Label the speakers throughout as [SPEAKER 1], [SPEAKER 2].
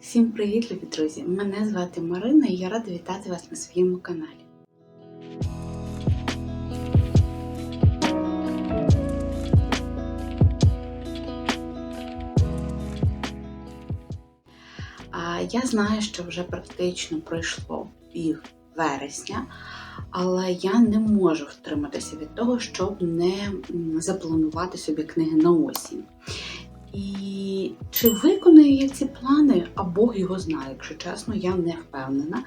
[SPEAKER 1] Всім привіт, любі друзі! Мене звати Марина і я рада вітати вас на своєму каналі. Я знаю, що вже практично пройшло пів вересня, але я не можу втриматися від того, щоб не запланувати собі книги на осінь. І чи виконую я ці плани, а Бог його знає, якщо чесно, я не впевнена.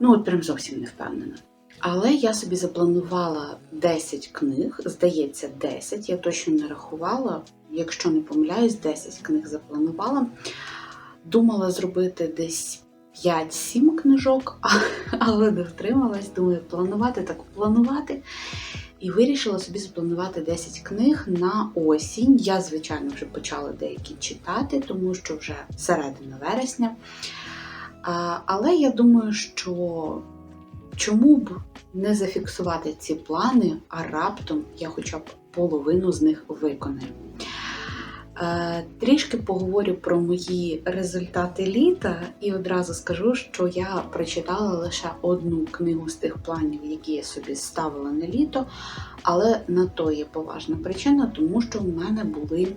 [SPEAKER 1] Ну, от прям зовсім не впевнена. Але я собі запланувала 10 книг, здається, 10, я точно не рахувала. Якщо не помиляюсь, 10 книг запланувала. Думала зробити десь 5-7 книжок, але не втрималась. Думаю, планувати так планувати. І вирішила собі запланувати 10 книг на осінь. Я, звичайно, вже почала деякі читати, тому що вже середина вересня. Але я думаю, що чому б не зафіксувати ці плани, а раптом я хоча б половину з них виконаю. Е, Трішки поговорю про мої результати літа і одразу скажу, що я прочитала лише одну книгу з тих планів, які я собі ставила на літо, але на то є поважна причина, тому що в мене були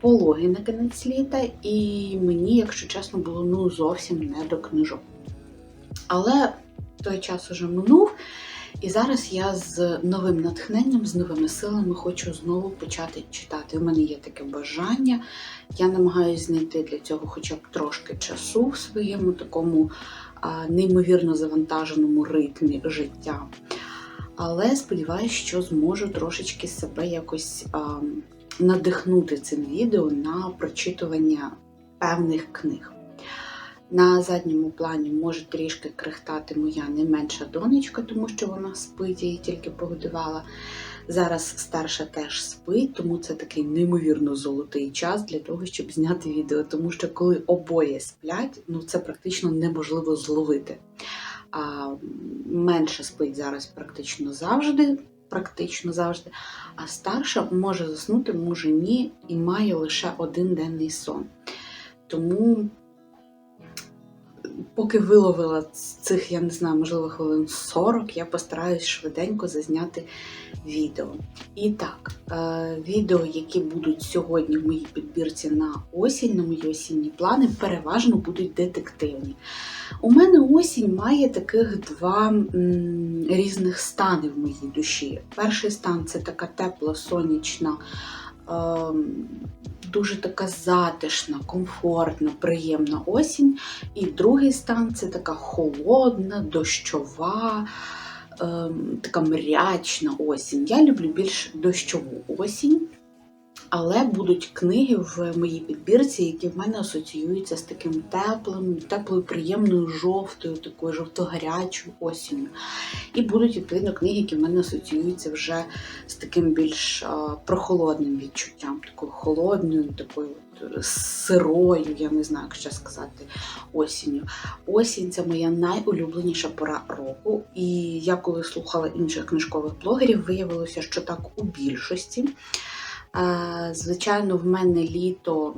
[SPEAKER 1] пологи на кінець літа, і мені, якщо чесно, було ну зовсім не до книжок. Але той час уже минув. І зараз я з новим натхненням, з новими силами хочу знову почати читати. У мене є таке бажання. Я намагаюся знайти для цього хоча б трошки часу в своєму такому неймовірно завантаженому ритмі життя. Але сподіваюся, що зможу трошечки себе якось а, надихнути цим відео на прочитування певних книг. На задньому плані може трішки крихтати моя найменша донечка, тому що вона спить, її тільки погодувала. Зараз старша теж спить, тому це такий неймовірно золотий час для того, щоб зняти відео. Тому що коли обоє сплять, ну це практично неможливо зловити. А менша спить зараз практично завжди. Практично завжди, а старша може заснути, може ні, і має лише один денний сон. Тому поки виловила цих, я не знаю, можливо, хвилин 40, я постараюсь швиденько зазняти відео. І так, е, відео, які будуть сьогодні в моїй підбірці на осінь, на мої осінні плани, переважно будуть детективні. У мене осінь має таких два різних стани в моїй душі. Перший стан це така тепла, сонячна. Ем, дуже така затишна, комфортна, приємна осінь. І другий стан це така холодна, дощова, ем, така мрячна осінь. Я люблю більш дощову осінь. Але будуть книги в моїй підбірці, які в мене асоціюються з таким теплим, теплою, приємною жовтою, такою жовто-гарячою осінню. І будуть, відповідно, книги, які в мене асоціюються вже з таким більш прохолодним відчуттям, такою холодною, такою от, сирою, я не знаю, як ще сказати, осінню. Осінь це моя найулюбленіша пора року. І я коли слухала інших книжкових блогерів, виявилося, що так у більшості. Е, Звичайно, в мене літо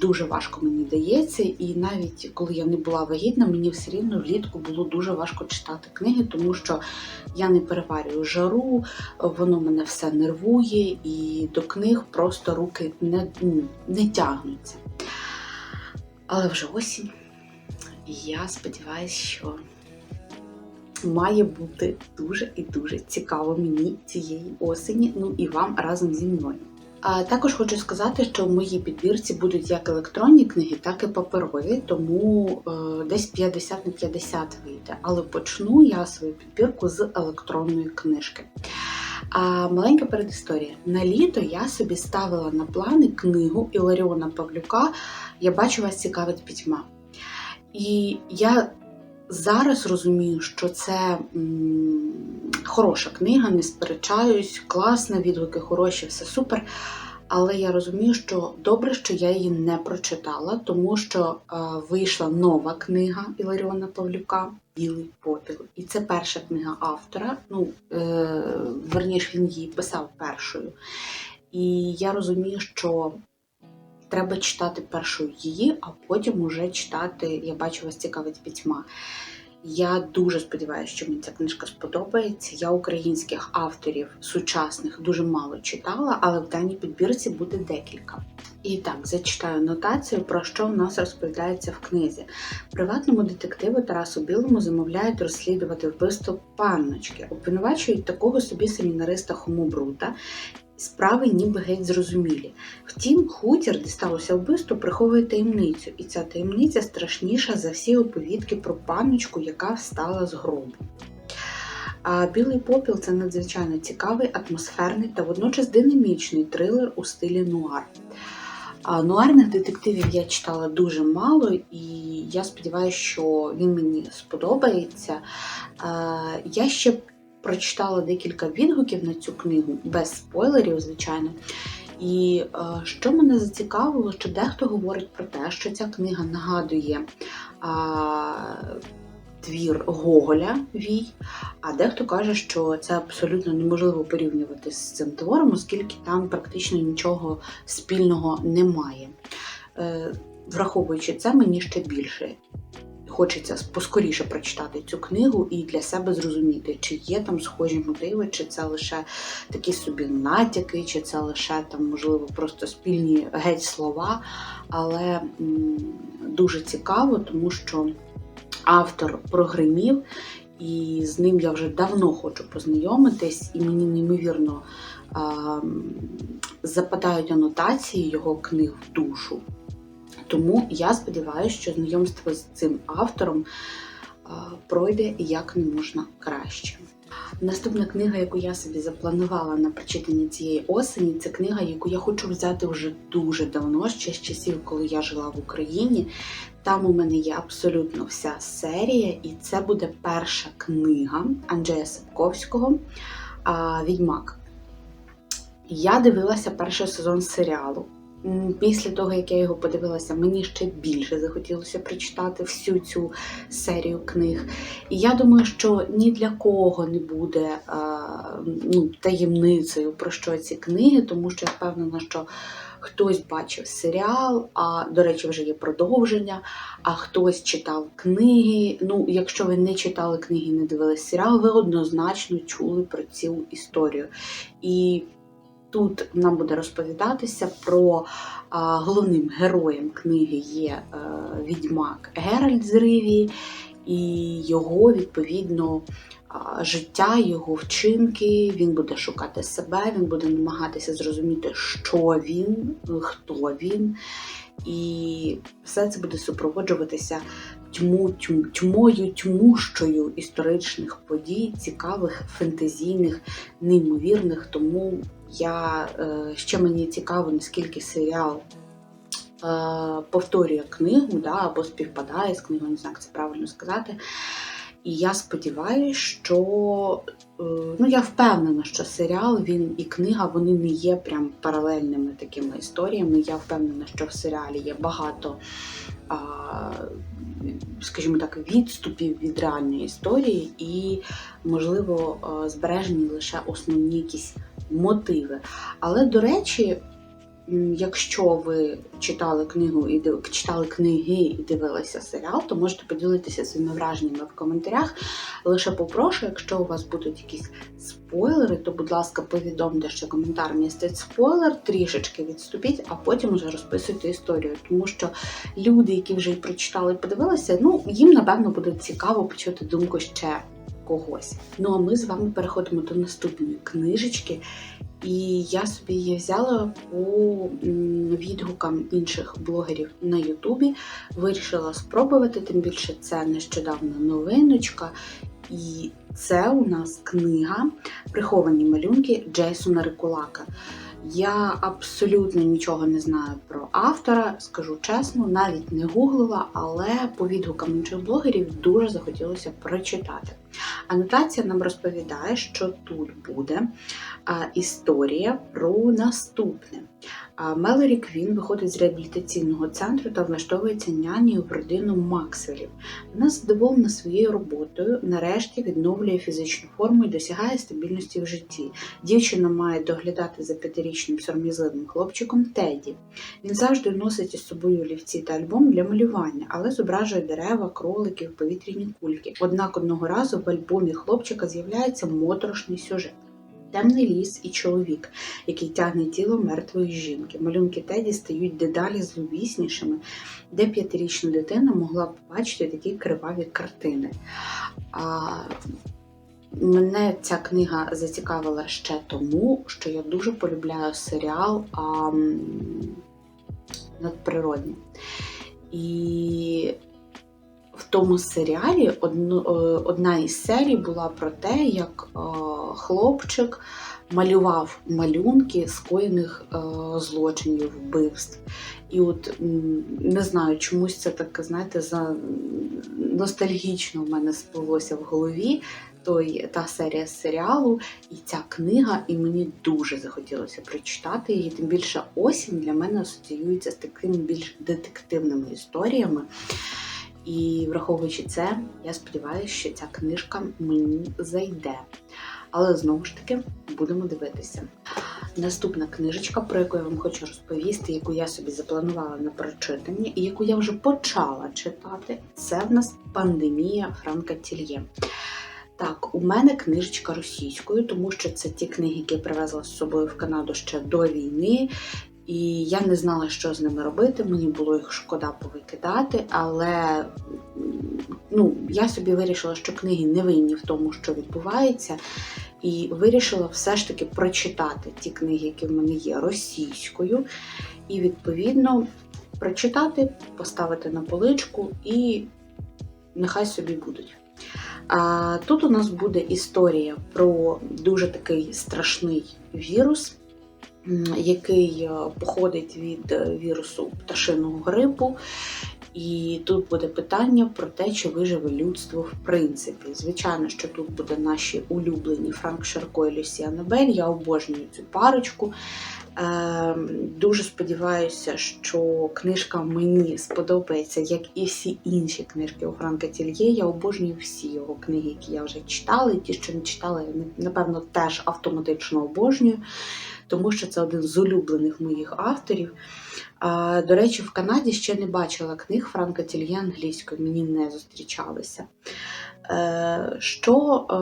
[SPEAKER 1] дуже важко мені дається, і навіть коли я не була вагітна, мені все рівно влітку було дуже важко читати книги, тому що я не переварюю жару, воно мене все нервує, і до книг просто руки не, ну, не тягнуться. Але вже осінь, і я сподіваюся, що має бути дуже і дуже цікаво мені цієї осені, ну і вам разом зі мною. Також хочу сказати, що в моїй підбірці будуть як електронні книги, так і паперові, тому е, десь 50 на 50 вийде. Але почну я свою підбірку з електронної книжки. А маленька передісторія. На літо я собі ставила на плани книгу Іларіона Павлюка Я бачу вас цікавить пітьма. І я зараз розумію, що це м, хороша книга, не сперечаюсь, класна, відгуки хороші, все супер. Але я розумію, що добре, що я її не прочитала, тому що е, вийшла нова книга Іларіона Павлюка Білий попіл. І це перша книга автора. Ну, е, верніше, він її писав першою. І я розумію, що треба читати першу її, а потім уже читати, я бачу, вас цікавить пітьма. Я дуже сподіваюся, що мені ця книжка сподобається. Я українських авторів сучасних дуже мало читала, але в даній підбірці буде декілька. І так, зачитаю нотацію, про що в нас розповідається в книзі. Приватному детективу Тарасу Білому замовляють розслідувати вбивство панночки, обвинувачують такого собі семінариста Хомобрута. Справи ніби геть зрозумілі. Втім, хутір, де сталося вбивство, приховує таємницю, і ця таємниця страшніша за всі оповідки про панночку, яка встала з гробу. А Білий попіл це надзвичайно цікавий, атмосферний та водночас динамічний трилер у стилі нуар. А Нуарних детективів я читала дуже мало, і я сподіваюся, що він мені сподобається. Я ще прочитала декілька відгуків на цю книгу, без спойлерів, звичайно. І е, що мене зацікавило, що дехто говорить про те, що ця книга нагадує а, твір Гоголя Вій, а дехто каже, що це абсолютно неможливо порівнювати з цим твором, оскільки там практично нічого спільного немає. Е, Враховуючи це, мені ще більше хочеться поскоріше прочитати цю книгу і для себе зрозуміти, чи є там схожі мотиви, чи це лише такі собі натяки, чи це лише там, можливо, просто спільні геть слова. Але м, дуже цікаво, тому що автор прогримів, і з ним я вже давно хочу познайомитись, і мені неймовірно а, западають анотації його книг в душу. Тому я сподіваюся, що знайомство з цим автором пройде як не можна краще. Наступна книга, яку я собі запланувала на прочитання цієї осені, це книга, яку я хочу взяти вже дуже давно, ще з часів, коли я жила в Україні. Там у мене є абсолютно вся серія, і це буде перша книга Анджея Сапковського Відьмак. Я дивилася перший сезон серіалу. Після того, як я його подивилася, мені ще більше захотілося прочитати всю цю серію книг. І я думаю, що ні для кого не буде а, ну, таємницею про що ці книги, тому що я впевнена, що хтось бачив серіал, а, до речі, вже є продовження, а хтось читав книги. Ну, якщо ви не читали книги, не дивились серіал, ви однозначно чули про цю історію. І Тут нам буде розповідатися про головним героєм книги є е, відьмак Геральт з Ривії, і його, відповідно, життя, його вчинки. Він буде шукати себе, він буде намагатися зрозуміти, що він, хто він. І все це буде супроводжуватися тьму, тьму, тьмою, тьмущою історичних подій, цікавих, фентезійних, неймовірних. Тому я е, ще мені цікаво, наскільки серіал е, повторює книгу, да, або співпадає з книгою, не знаю, як це правильно сказати. І я сподіваюся, що е, ну я впевнена, що серіал він і книга вони не є прям паралельними такими історіями. Я впевнена, що в серіалі є багато, скажімо так, відступів від реальної історії, і, можливо, збережені лише основні якісь мотиви. Але, до речі, якщо ви читали книгу і читали книги і дивилися серіал, то можете поділитися своїми враженнями в коментарях. Лише попрошу, якщо у вас будуть якісь спойлери, то, будь ласка, повідомте, що коментар містить спойлер, трішечки відступіть, а потім вже розписуйте історію. Тому що люди, які вже прочитали і подивилися, ну їм напевно буде цікаво почути думку ще когось. Ну а ми з вами переходимо до наступної книжечки. І я собі її взяла по відгукам інших блогерів на Ютубі. Вирішила спробувати, тим більше це нещодавна новиночка. І це у нас книга Приховані малюнки Джейсона Рикулака. Я абсолютно нічого не знаю про автора, скажу чесно, навіть не гуглила, але по відгукам інших блогерів дуже захотілося прочитати. Анотація нам розповідає, що тут буде історія про наступне. Мелорі Квін виходить з реабілітаційного центру та влаштовується нянею в родину Максвелів. Вона задоволена своєю роботою, нарешті відновлює фізичну форму і досягає стабільності в житті. Дівчина має доглядати за п'ятирічним сором'язливим хлопчиком Теді. Він завжди носить із собою олівці та альбом для малювання, але зображує дерева, кроликів, повітряні кульки. Однак одного разу в альбомі хлопчика з'являється моторошний сюжет. Темний ліс і чоловік, який тягне тіло мертвої жінки. Малюнки Теді стають дедалі зловіснішими, де п'ятирічна дитина могла б побачити такі криваві картини. А, мене ця книга зацікавила ще тому, що я дуже полюбляю серіал а, надприродні. І тому серіалі е, одна із серій була про те, як е, хлопчик малював малюнки скоєних е, злочинів, вбивств. І от не знаю, чомусь це таке, знаєте, за ностальгічно в мене сплилося в голові. Той та серія з серіалу і ця книга, і мені дуже захотілося прочитати її. Тим більше осінь для мене асоціюється з такими більш детективними історіями. І враховуючи це, я сподіваюся, що ця книжка мені зайде. Але знову ж таки будемо дивитися. Наступна книжечка, про яку я вам хочу розповісти, яку я собі запланувала на прочитання, і яку я вже почала читати, це в нас пандемія Франка Тільє. Так, у мене книжечка російською, тому що це ті книги, які я привезла з собою в Канаду ще до війни. І я не знала, що з ними робити. Мені було їх шкода повикидати, але ну, я собі вирішила, що книги не винні в тому, що відбувається, і вирішила все ж таки прочитати ті книги, які в мене є російською, і відповідно прочитати, поставити на поличку і нехай собі будуть. А тут у нас буде історія про дуже такий страшний вірус, який е, походить від е, вірусу пташиного грипу. І тут буде питання про те, чи виживе людство в принципі. Звичайно, що тут буде наші улюблені Франк Шарко і Люсі Анабель. Я обожнюю цю парочку. Ем, Дуже сподіваюся, що книжка мені сподобається, як і всі інші книжки у Франка Тільє. Я обожнюю всі його книги, які я вже читала, і ті, що не читала, напевно теж автоматично обожнюю, тому що це один з улюблених моїх авторів. До речі, в Канаді ще не бачила книг Франка Тільє англійською, мені не зустрічалися. Е, Що е,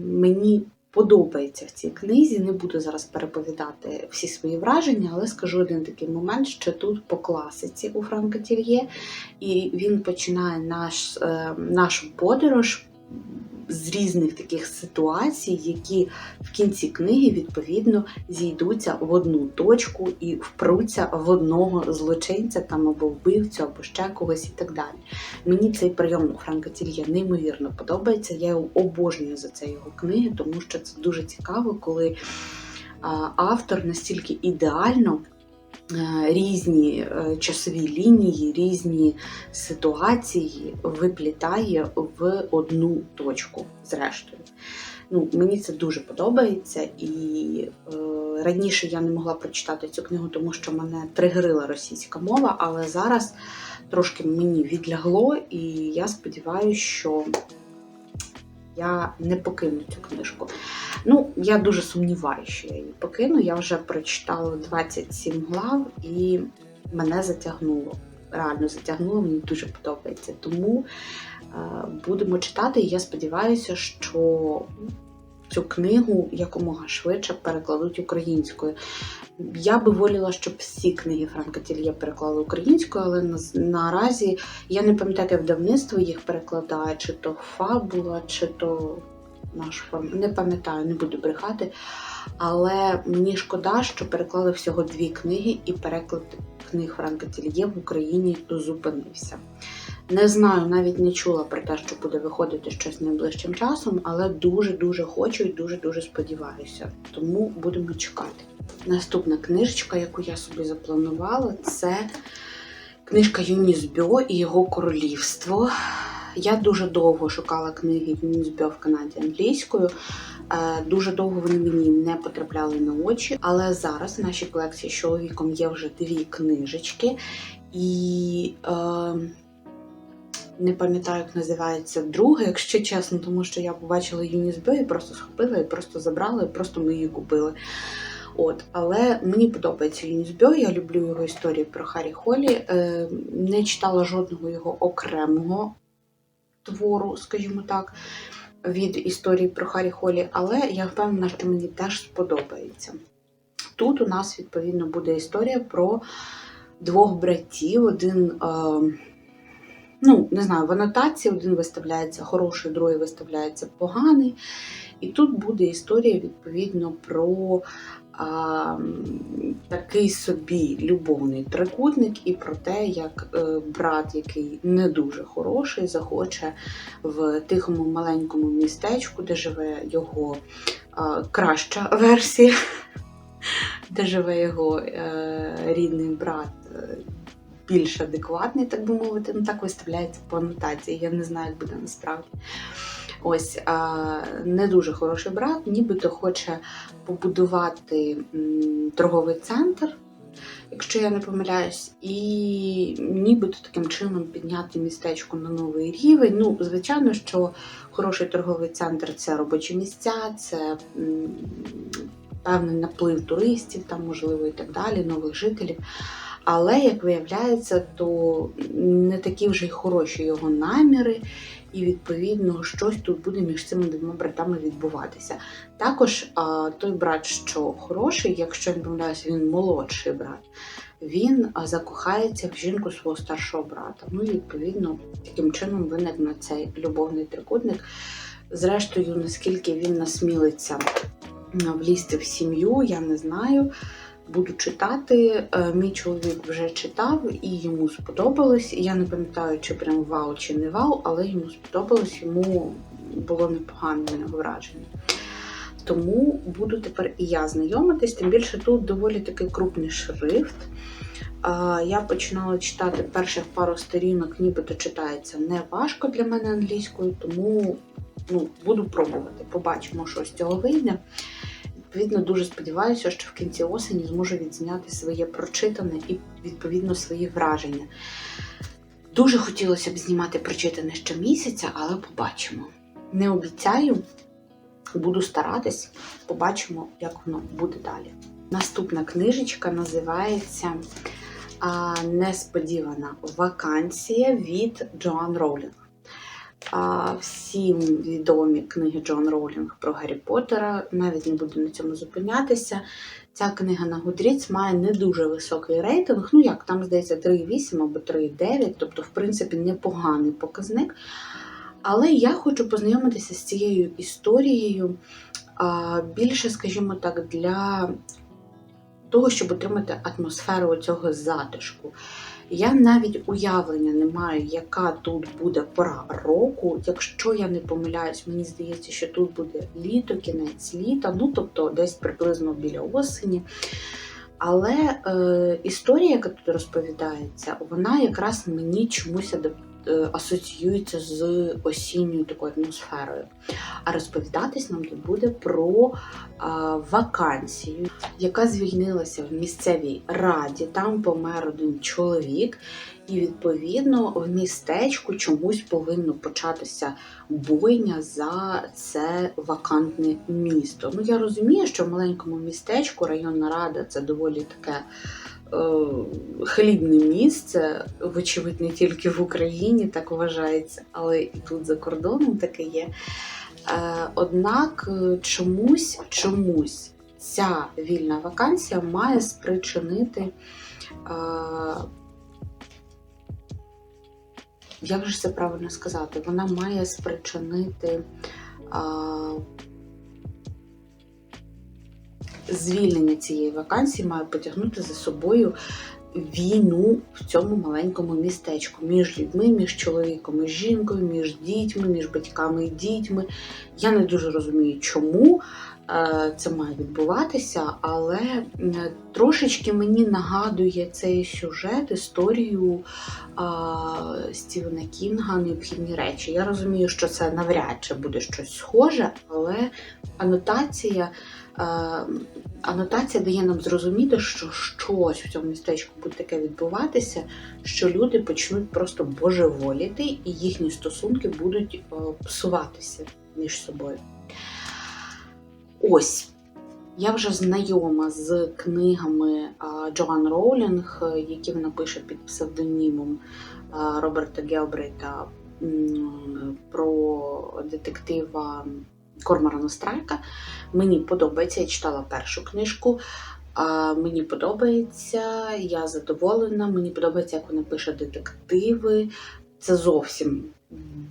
[SPEAKER 1] мені подобається в цій книзі, не буду зараз переповідати всі свої враження, але скажу один такий момент, що тут по класиці у Франка Тільє, і він починає наш, е, нашу подорож з різних таких ситуацій, які в кінці книги відповідно зійдуться в одну точку і впруться в одного злочинця там або вбивцю, або ще когось і так далі. Мені цей прийом у Франка Тільє неймовірно подобається. Я його обожнюю за це його книги, тому що це дуже цікаво, коли автор настільки ідеально. Е, Різні е, часові лінії, різні ситуації виплітає в одну точку, зрештою. Ну, мені це дуже подобається, і е, раніше я не могла прочитати цю книгу, тому що мене тригерила російська мова, але зараз трошки мені відлягло, і я сподіваюся, що я не покину цю книжку. Ну, я дуже сумніваюся, що я її покину. Я вже прочитала 27 глав і мене затягнуло. Реально затягнуло, мені дуже подобається. Тому е, будемо читати, і я сподіваюся, що цю книгу якомога швидше перекладуть українською. Я би воліла, щоб всі книги Франка Тільє переклали українською, але на- наразі я не пам'ятаю, яке видавництво їх перекладає, чи то фабула, чи то наш форм. Не пам'ятаю, не буду брехати. Але мені шкода, що переклали всього дві книги, і переклад книг Франка Тільє в Україні зупинився. Не знаю, навіть не чула про те, що буде виходити щось найближчим часом, але дуже-дуже хочу і дуже-дуже сподіваюся. Тому будемо чекати. Наступна книжечка, яку я собі запланувала, це книжка Юніс Бьо і його королівство. Я дуже довго шукала книги в Ньюсбе в Канаді англійською. Е, Дуже довго вони мені не потрапляли на очі, але зараз в нашій колекції з чоловіком є вже дві книжечки, і е, не пам'ятаю, як називається друга, якщо чесно, тому що я побачила Юнісбе і просто схопила і просто забрала, і просто ми її купили. От, але мені подобається Юнісбьо, я люблю його історії про Харі Холі. Е, не читала жодного його окремого твору, скажімо так, від історії про Харі Холі, але я впевнена, що мені теж сподобається. Тут у нас, відповідно, буде історія про двох братів. Один, е, ну, не знаю, в анотації один виставляється хороший, другий виставляється поганий. І тут буде історія, відповідно, про а, такий собі любовний трикутник, і про те, як е, брат, який не дуже хороший, захоче в тихому маленькому містечку, де живе його а, краща версія, де живе його е, рідний брат. е, Більш адекватний, так би мовити, ну так виставляється по анотації. Я не знаю, як буде насправді. Ось не дуже хороший брат, нібито хоче побудувати торговий центр, якщо я не помиляюсь, і нібито таким чином підняти містечко на новий рівень. Ну, звичайно, що хороший торговий центр це робочі місця, це певний наплив туристів, там, можливо, і так далі, нових жителів. Але, як виявляється, то не такі вже й хороші його наміри, і відповідно щось тут буде між цими двома братами відбуватися. Також а, той брат, що хороший, якщо я не помиляюся, він молодший брат, він закохається в жінку свого старшого брата. Ну і відповідно таким чином виникне цей любовний трикутник. Зрештою, наскільки він насмілиться влізти в сім'ю, я не знаю. Буду читати. Е, Мій чоловік вже читав і йому сподобалось. Я не пам'ятаю, чи прям вау, чи не вау, але йому сподобалось, йому було непогане враження. Тому буду тепер і я знайомитись, тим більше тут доволі такий крупний шрифт. Я починала читати перших пару сторінок, нібито читається не важко для мене англійською, тому ну, буду пробувати. Побачимо, що з цього вийде. Відповідно, дуже сподіваюся, що в кінці осені зможу відзняти своє прочитане і, відповідно, свої враження. Дуже хотілося б знімати прочитане щомісяця, але побачимо. Не обіцяю, буду старатись, побачимо, як воно буде далі. Наступна книжечка називається Несподівана вакансія від Джоан Роулінг. Всім відомі книги Джон Роулінг про Гаррі Поттера. Навіть не буду на цьому зупинятися. Ця книга на Goodreads має не дуже високий рейтинг. Ну як, там, здається, 3,8 або 3,9, тобто, в принципі, непоганий показник. Але я хочу познайомитися з цією історією більше, скажімо так, для того, щоб отримати атмосферу цього затишку. Я навіть уявлення не маю, яка тут буде пора року. Якщо я не помиляюсь, мені здається, що тут буде літо, кінець літа, ну тобто десь приблизно біля осені. Але е, історія, яка тут розповідається, вона якраз мені чомусь адап- е, асоціюється з осінньою такою атмосферою. А розповідатись нам тут буде про е, вакансію, яка звільнилася в місцевій раді. Там помер один чоловік, і відповідно в містечку чомусь повинно початися бойня за це вакантне місто. Ну я розумію, що в маленькому містечку районна рада це доволі таке. Е, Хлібне місце, вочевидь, не тільки в Україні так вважається, але і тут за кордоном таке є. Е, Однак е, чомусь, чомусь ця вільна вакансія має спричинити. Як же це правильно сказати? Вона має спричинити звільнення цієї вакансії, має потягнути за собою війну в цьому маленькому містечку між людьми, між чоловіком і жінкою, між дітьми, між батьками і дітьми. Я не дуже розумію, чому. е, це має відбуватися, але трошечки мені нагадує цей сюжет, історію е, Стівена Кінга Необхідні речі. Я розумію, що це навряд чи буде щось схоже, але анотація. Е, Анотація дає нам зрозуміти, що щось в цьому містечку буде таке відбуватися, що люди почнуть просто божеволіти, і їхні стосунки будуть е, псуватися між собою. Ось. Я вже знайома з книгами а, Джоан Роулінг, е, які вона пише під псевдонімом Роберта Гелбрейта про детектива Корморана Страйка. Мені подобається, я читала першу книжку. А, мені подобається, я задоволена, мені подобається, як вона пише детективи. Це зовсім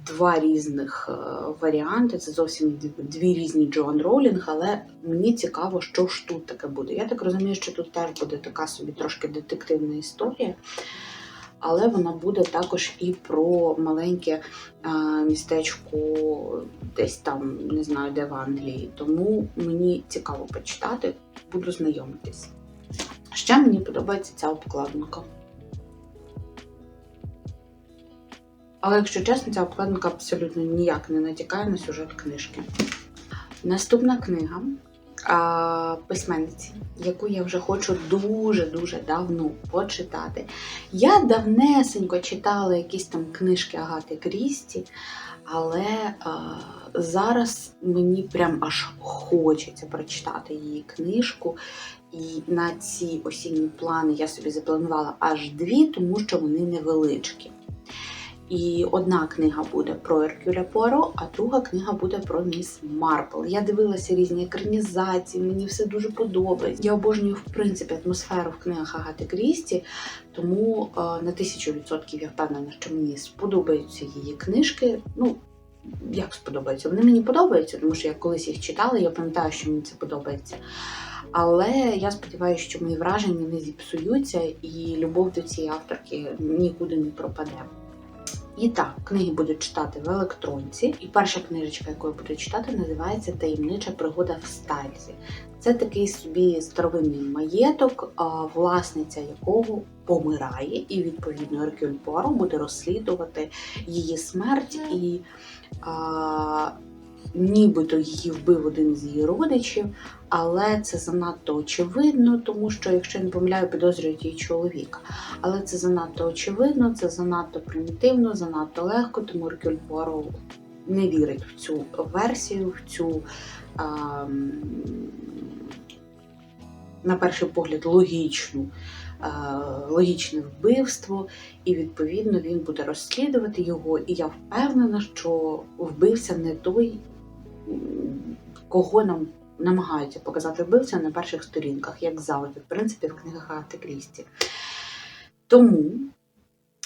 [SPEAKER 1] два різних е, варіанти, це зовсім дві, різні Джоан Роулінг, але мені цікаво, що ж тут таке буде. Я так розумію, що тут теж буде така собі трошки детективна історія. Але вона буде також і про маленьке містечко, десь там, не знаю, де в Англії. Тому мені цікаво почитати, буду знайомитись. Ще мені подобається ця обкладинка. Але якщо чесно, ця обкладинка абсолютно ніяк не натякає на сюжет книжки. Наступна книга а, письменниці, яку я вже хочу дуже-дуже давно почитати. Я давнесенько читала якісь там книжки Агати Крісті, але а, зараз мені прям аж хочеться прочитати її книжку. І на ці осінні плани я собі запланувала аж дві, тому що вони невеличкі. І одна книга буде про Еркюля Пуаро, а друга книга буде про міс Марпл. Я дивилася різні екранізації, мені все дуже подобається. Я обожнюю в принципі атмосферу в книгах Агати Крісті, тому е, на тисячу відсотків я впевнена, що мені сподобаються її книжки. Ну, як сподобаються? Вони мені подобаються, тому що я колись їх читала, я пам'ятаю, що мені це подобається. Але я сподіваюся, що мої враження не зіпсуються, і любов до цієї авторки нікуди не пропаде. І так, книги буду читати в електронці. І перша книжечка, яку я буду читати, називається Таємнича пригода в Стайлзі. Це такий собі старовинний маєток, власниця якого помирає, і відповідно Еркюль Пуаро буде розслідувати її смерть і. А, Нібито її вбив один з її родичів, але це занадто очевидно, тому що, якщо я не помиляю, підозрюють її чоловіка. Але це занадто очевидно, це занадто примітивно, занадто легко, тому Еркюль Пуаро не вірить в цю версію, в цю, а, на перший погляд, логічну. Логічне вбивство, і відповідно він буде розслідувати його. І я впевнена, що вбився не той, кого нам намагаються показати вбивця на перших сторінках, як завжди, в принципі, в книгах Агати Крісті. Тому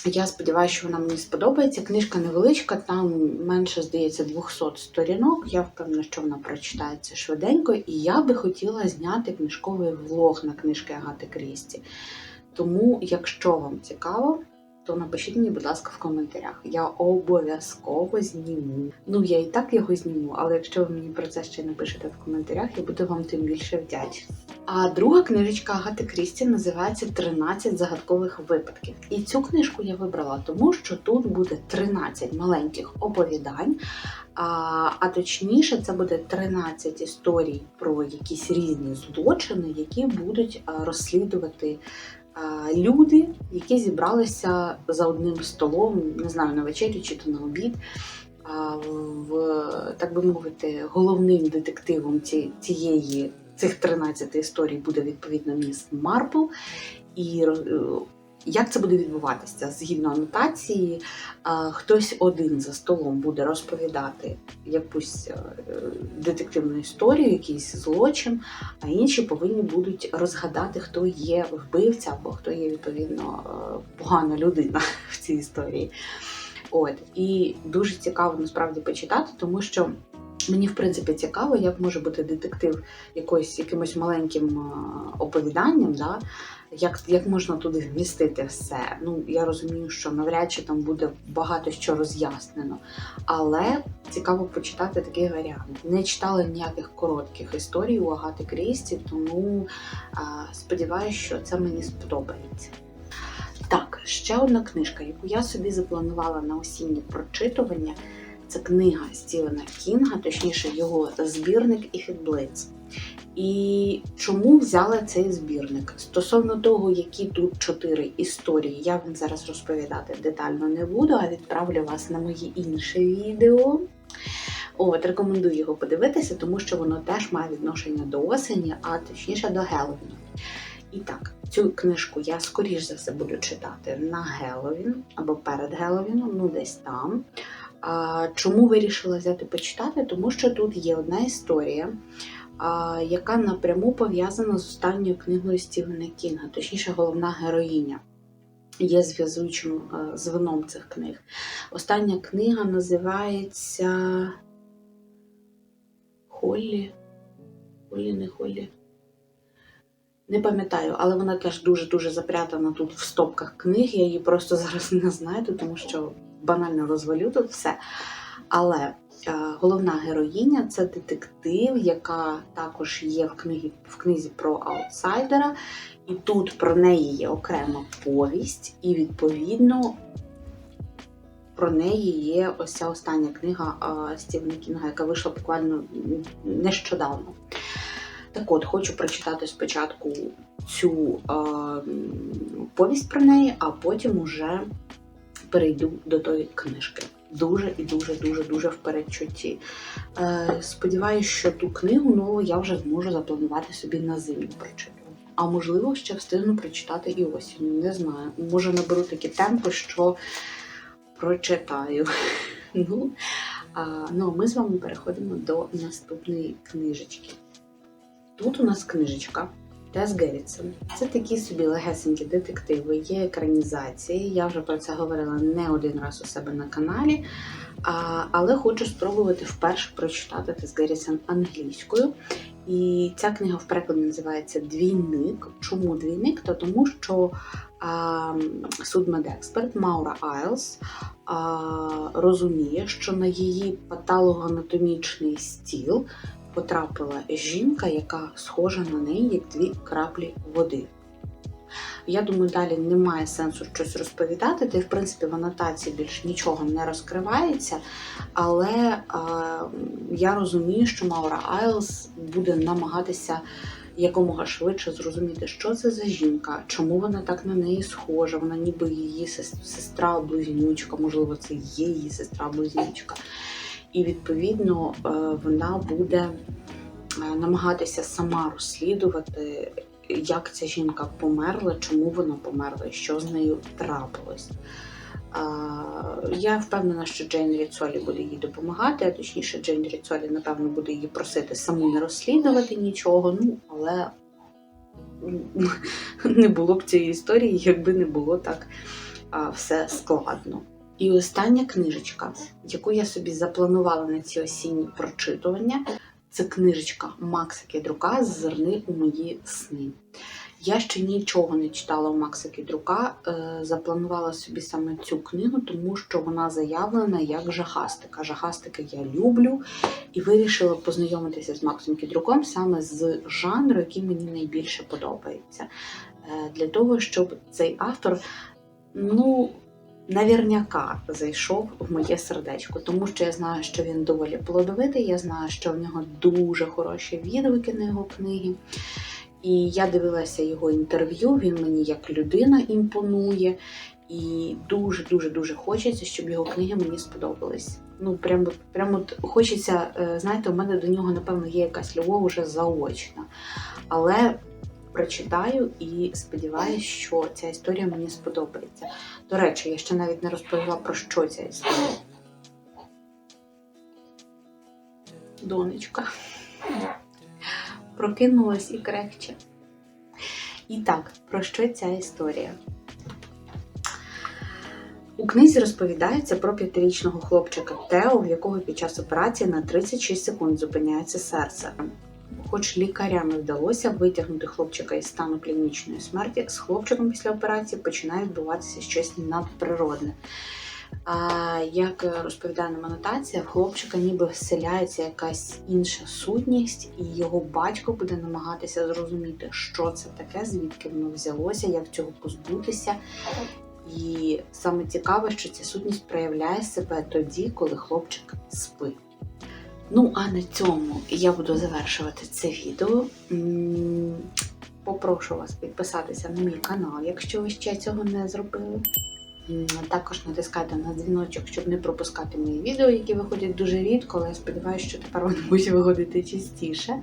[SPEAKER 1] я сподіваюся, що вона мені сподобається. Книжка невеличка, там менше, здається, 200 сторінок. Я впевнена, що вона прочитається швиденько, і я би хотіла зняти книжковий влог на книжки Агати Крісті. Тому, якщо вам цікаво, то напишіть мені, будь ласка, в коментарях. Я обов'язково зніму. Ну, я і так його зніму, але якщо ви мені про це ще напишете в коментарях, я буду вам тим більше вдячна. А друга книжечка Агати Крісті називається «13 загадкових випадків. І цю книжку я вибрала, тому що тут буде 13 маленьких оповідань. А, а точніше, це буде 13 історій про якісь різні злочини, які будуть розслідувати а, люди, які зібралися за одним столом, не знаю, на вечерю чи то на обід. В, так би мовити, головним детективом ці, цієї цих 13 історій буде відповідно міс Марпл. І е, як це буде відбуватися? Згідно анотації, хтось один за столом буде розповідати якусь е, детективну історію, якийсь злочин, а інші повинні будуть розгадати, хто є вбивця або хто є відповідно е, погана людина в цій історії. От і дуже цікаво насправді почитати, тому що Мені, в принципі, цікаво, як може бути детектив якоюсь, якимось маленьким оповіданням, да? Як, як можна туди вмістити все. Ну, я розумію, що навряд чи там буде багато що роз'яснено. Але цікаво почитати такий варіант. Не читала ніяких коротких історій у Агати Крісті, тому а, сподіваюся, що це мені сподобається. Так, ще одна книжка, яку я собі запланувала на осіннє прочитування. Це книга Стівена Кінга, точніше, його збірник і Фітблиц. І чому взяла цей збірник? Стосовно того, які тут чотири історії, я вам зараз розповідати детально не буду, а відправлю вас на мої інше відео. От, рекомендую його подивитися, тому що воно теж має відношення до осені, а точніше до Геловіну. І так, цю книжку я скоріш за все буду читати на Геловін або перед Геловіном, ну десь там. Чому вирішила взяти почитати? Тому що тут є одна історія, яка напряму пов'язана з останньою книгою Стівена Кінга, точніше, головна героїня. Є зв'язуючим е, звеном цих книг. Остання книга називається Холлі. Холлі, не Холлі. Не пам'ятаю, але вона теж дуже-дуже запрятана тут в стопках книг. Я її просто зараз не знайду, тому що банально розвалю тут все. Але е, головна героїня це детектив, яка також є в книгі, в книзі про аутсайдера. І тут про неї є окрема повість, і відповідно про неї є ось ця остання книга е, Стівена Кінга, яка вийшла буквально нещодавно. Так от, хочу прочитати спочатку цю е, повість про неї, а потім уже перейду до тої книжки. Дуже і дуже дуже дуже в передчутті. Е, Сподіваюсь, що ту книгу нову я вже зможу запланувати собі на зиму прочитати. А можливо, ще встигну прочитати і осінь. Не знаю. Може наберу такі темпи, що прочитаю. Ну, а, ну, ми з вами переходимо до наступної книжечки. Тут у нас книжечка Тес Геррітсон. Це такі собі легесенькі детективи, є екранізації. Я вже про це говорила не один раз у себе на каналі. А, але хочу спробувати вперше прочитати Тес Геррітсон англійською. І ця книга в перекладі називається Двійник. Чому двійник? То тому, що а, судмедексперт Маура Айлс а, розуміє, що на її патологоанатомічний стіл потрапила жінка, яка схожа на неї, як дві краплі води. Я думаю, далі немає сенсу щось розповідати, й, в принципі, в анотації більш нічого не розкривається. Але а, я розумію, що Маура Айлс буде намагатися якомога швидше зрозуміти, що це за жінка, чому вона так на неї схожа, вона ніби її сестра-близнючка, можливо, це її сестра-близнючка. І відповідно е, вона буде е, намагатися сама розслідувати, як ця жінка померла, чому вона померла і що з нею трапилось. Я впевнена, що Джейн Ріцолі буде їй допомагати, а точніше, Джейн Ріцолі, напевно, буде її просити саму не розслідувати нічого. Ну, але не було б цієї історії, якби не було так все складно. І остання книжечка, яку я собі запланувала на ці осінні прочитування, це книжечка Макса Кедрука Зерни у мої сни. Я ще нічого не читала у Макса Кідрука, е, запланувала собі саме цю книгу, тому що вона заявлена як жахастика. Жахастики я люблю і вирішила познайомитися з Максом Кідруком саме з жанру, який мені найбільше подобається. Е, для того, щоб цей автор, ну, навірняка зайшов в моє сердечко, тому що я знаю, що він доволі плодовитий, я знаю, що в нього дуже хороші відгуки на його книги. І я дивилася його інтерв'ю, він мені як людина імпонує. І дуже-дуже дуже хочеться, щоб його книги мені сподобались. Ну, прямо прямо хочеться, е, знаєте, у мене до нього, напевно, є якась любов уже заочна. Але прочитаю і сподіваюся, що ця історія мені сподобається. До речі, я ще навіть не розповіла, про що ця історія. Донечка прокинулась і крехче. І так, про що ця історія? У книзі розповідається про п'ятирічного хлопчика Тео, в якого під час операції на 36 секунд зупиняється серце. Хоч лікарям вдалося витягнути хлопчика із стану клінічної смерті, з хлопчиком після операції починає відбуватися щось надприродне. А, як розповідає нам анотація, в хлопчика ніби вселяється якась інша сутність, і його батько буде намагатися зрозуміти, що це таке, звідки воно взялося, як цього позбутися. І саме цікаве, що ця сутність проявляє себе тоді, коли хлопчик спить. Ну, а на цьому я буду завершувати це відео. Попрошу вас підписатися на мій канал, якщо ви ще цього не зробили. Також натискайте на дзвіночок, щоб не пропускати мої відео, які виходять дуже рідко, але я сподіваюся, що тепер вони будуть виходити частіше.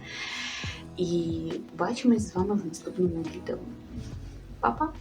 [SPEAKER 1] І побачимось з вами в наступному відео. Па-па!